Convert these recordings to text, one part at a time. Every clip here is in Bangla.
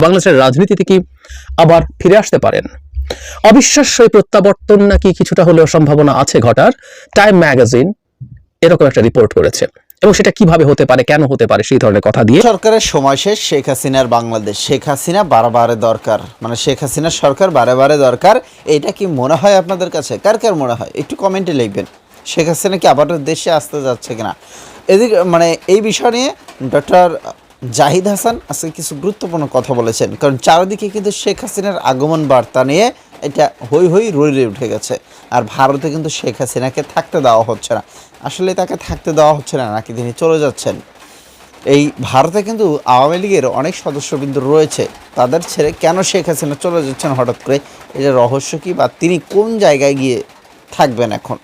বাংলাদেশের রাজনীতিতে কি আবার ফিরে আসতে পারেন? অবিশ্বাস্য এই প্রত্যাবর্তন নাকি কিছুটা হলেও সম্ভাবনা আছে ঘটার? টাইম ম্যাগাজিন এরকম একটা রিপোর্ট করেছে। এবং সেটা কীভাবে হতে পারে, কেন হতে পারে, সেই ধরনের কথা দিয়ে সরকারের সময় শেষ, শেখ হাসিনার বাংলাদেশ। শেখ হাসিনা বারবারে দরকার। মানে শেখ হাসিনার সরকার বারে দরকার। এটা কি মনে হয় আপনাদের কাছে? কার কার মনে হয়? একটু কমেন্টে লিখবেন। শেখ হাসিনা কি আবার দেশে আসতে যাচ্ছে কিনা? এদিকে মানে এই বিষয় নিয়ে ডক্টর জাহিদ হাসান আজকে কিছু গুরুত্বপূর্ণ কথা বলেছেন, কারণ চারিদিকে কিন্তু শেখ হাসিনার আগমন বার্তা নিয়ে এটা হই হই রয়ে উঠে গেছে। আর ভারতে কিন্তু শেখ হাসিনাকে থাকতে দেওয়া হচ্ছে না। আসলে তাকে থাকতে দেওয়া হচ্ছে না, নাকি তিনি চলে যাচ্ছেন? এই ভারতে কিন্তু আওয়ামী লীগের অনেক সদস্যবৃন্দ রয়েছে, তাদের ছেড়ে কেন শেখ হাসিনা চলে যাচ্ছেন হঠাৎ করে? এটা রহস্য কি বা তিনি কোন জায়গায় গিয়ে থাকবেন এখন?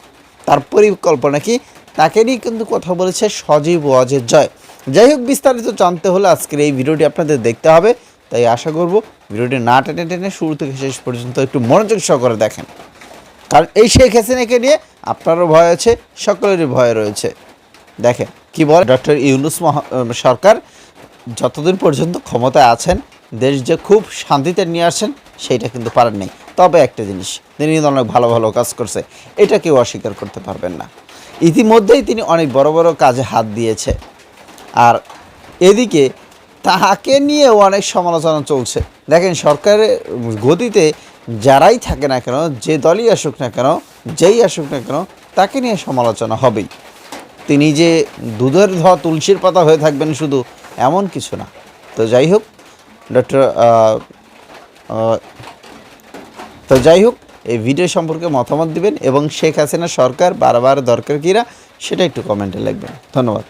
তার পরিকল্পনা কি? তাকে নিয়ে কিন্তু কথা বলেছে সজীব ওয়াজের জয়। যাই হোক, বিস্তারিত জানতে হলে আজকের এই ভিডিওটি আপনাদের দেখতে হবে। তাই আশা করব ভিডিওটি না টেনে টেনে শুরু থেকে শেষ পর্যন্ত একটু মনোযোগ সহকারে দেখেন। কারণ এই শেখ হাসিনাকে নিয়ে আপনারও ভয় আছে, সকলেরই ভয় রয়েছে। দেখেন, কি বলে? ডক্টর ইউনুস সরকার যতদিন পর্যন্ত ক্ষমতায় আছেন, দেশ যে খুব শান্তিতে নিয়ে আসছেন, সেইটা কিন্তু পারেন নেই। তবে একটা জিনিস, তিনি কিন্তু অনেক ভালো ভালো কাজ করছে। এটা কেউ অস্বীকার করতে পারবেন না। ইতিমধ্যেই তিনি অনেক বড় বড় কাজে হাত দিয়েছে। আর এদিকে তাকে নিয়েও অনেক সমালোচনা চলছে। দেখেন সরকারের গতিতে যারাই থাকে না কেন, যে দলই আসুক না কেন, যেই আসুক না কেন, তাকে নিয়ে সমালোচনা হবেই। তিনি যে দুধের ধোয়া তুলসীর পাতা হয়ে থাকবেন শুধু এমন কিছু না। তো যাই হোক, ডক্টর তো যাই হোক, এই ভিডিও সম্পর্কে মতামত দিবেন এবং শেখ হাসিনা সরকার বারবার দরকার কিনা সেটা একটু কমেন্টে লিখবেন। ধন্যবাদ।